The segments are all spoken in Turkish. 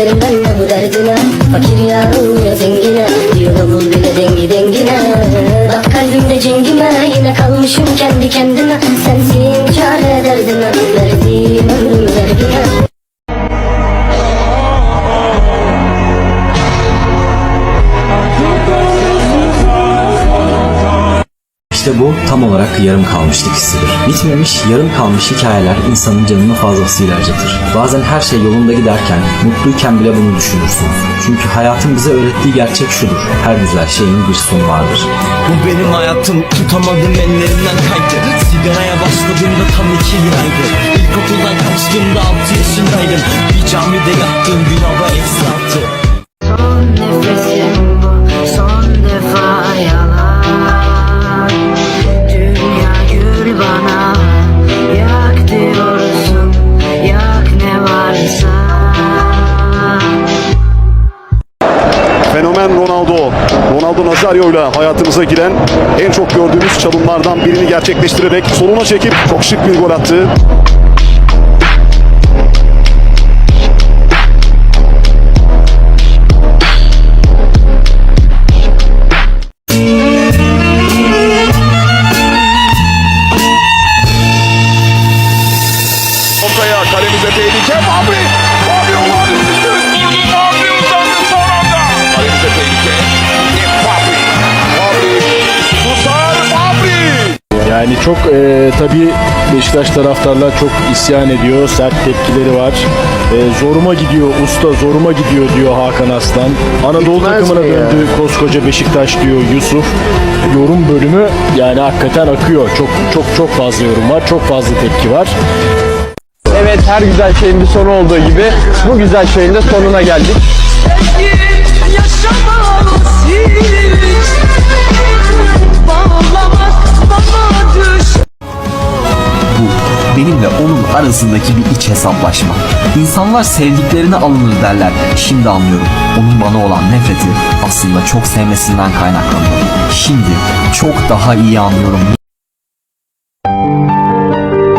derim de bu derdine. Fakir yarım ya zengine Tam olarak yarım kalmışlık hissidir. Bitmemiş, yarım kalmış hikayeler insanın canını fazlasıyla acıtır. Bazen her şey yolunda giderken, mutluyken bile bunu düşünürsünüz. Çünkü hayatın bize öğrettiği gerçek şudur. Her güzel şeyin bir sonu vardır. Bu benim hayatım tutamadım ellerimden kaydı Sigaraya başladığımda tam iki liraydı İlkokuldan kaçtığımda altı yaşındaydım Bir camide yattığım gün hava eksi altı Son nefesim Nazario hayatımıza giren en çok gördüğümüz çalımlardan birini gerçekleştirerek soluna çekip çok şık bir gol attı. Ortaya kalemize tehlike. Fabri. Yani çok e, tabii Beşiktaş taraftarlar çok isyan ediyor. Sert tepkileri var. E, zoruma gidiyor usta zoruma gidiyor diyor Hakan Aslan. Anadolu takımına döndü koskoca Beşiktaş diyor Yusuf. Yorum bölümü yani hakikaten akıyor. Çok çok çok fazla yorum var. Çok fazla tepki var. Evet her güzel şeyin bir sonu olduğu gibi bu güzel şeyin de sonuna geldik. Bağlamak benimle onun arasındaki bir iç hesaplaşma. İnsanlar sevdiklerine alınır derler. Şimdi anlıyorum. Onun bana olan nefreti aslında çok sevmesinden kaynaklanıyor. Şimdi çok daha iyi anlıyorum.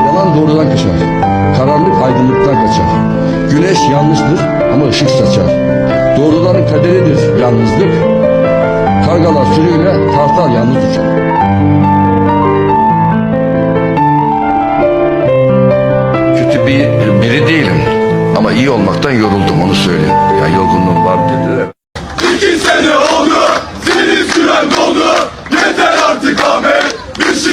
Yalan doğrudan kaçar. Karanlık aydınlıktan kaçar. Güneş yanlıştır ama ışık saçar. Doğruların kaderidir yalnızlık. Kargalar sürüyle tartar yalnız uçar. İyi olmaktan yoruldum onu söyleyeyim. Ya yorgunluğum var dediler. İki sene oldu. Senin süren doldu. Yeter artık Ahmet. Terk et.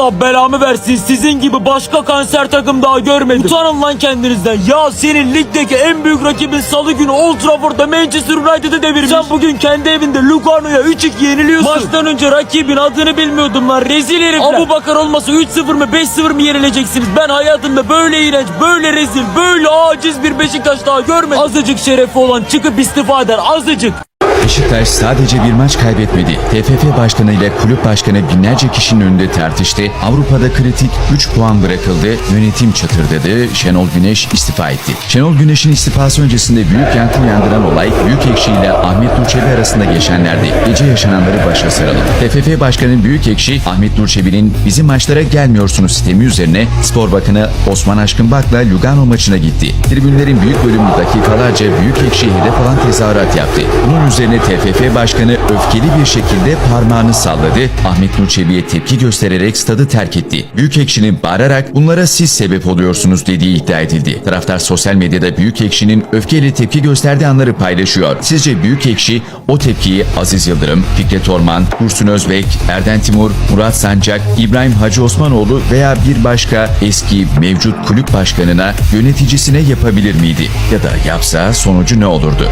Allah belamı versin sizin gibi başka kanser takım daha görmedim. Utanın lan kendinizden. Ya senin ligdeki en büyük rakibin salı günü Old Trafford'da Manchester United'ı devirmiş. Sen bugün kendi evinde Lugano'ya 3-2 yeniliyorsun. Maçtan önce rakibin adını bilmiyordum lan rezil herifler. Abu Bakar olmasa 3-0 mı 5-0 mı yenileceksiniz? Ben hayatımda böyle iğrenç, böyle rezil, böyle aciz bir Beşiktaş daha görmedim. Azıcık şerefi olan çıkıp istifa eder azıcık. Beşiktaş sadece bir maç kaybetmedi. TFF Başkanı ile kulüp başkanı binlerce kişinin önünde tartıştı. Avrupa'da kritik 3 puan bırakıldı. Yönetim çatırdadı. Şenol Güneş istifa etti. Şenol Güneş'in istifası öncesinde büyük yankı uyandıran olay Büyük Ekşi ile Ahmet Nur Çebi arasında geçenlerdi. Gece yaşananları başa saralım. TFF Başkanı Büyük Ekşi, Ahmet Nur Çebi'nin bizim maçlara gelmiyorsunuz sistemi üzerine Spor Bakanı Osman Aşkınbak'la Lugano maçına gitti. Tribünlerin büyük bölümü dakikalarca Büyük Ekşi'ye hedef alan tezahürat yaptı. Bunun üzerine TFF Başkanı öfkeli bir şekilde parmağını salladı. Ahmet Nur tepki göstererek stadı terk etti. Büyük Ekşi'nin bağırarak bunlara siz sebep oluyorsunuz dediği iddia edildi. Taraftar sosyal medyada Büyük Ekşi'nin öfkeyle tepki gösterdiği anları paylaşıyor. Sizce Büyük Ekşi o tepkiyi Aziz Yıldırım, Fikret Orman, Dursun Özbek, Erden Timur, Murat Sancak, İbrahim Hacı Osmanoğlu veya bir başka eski mevcut kulüp başkanına, yöneticisine yapabilir miydi? Ya da yapsa sonucu ne olurdu?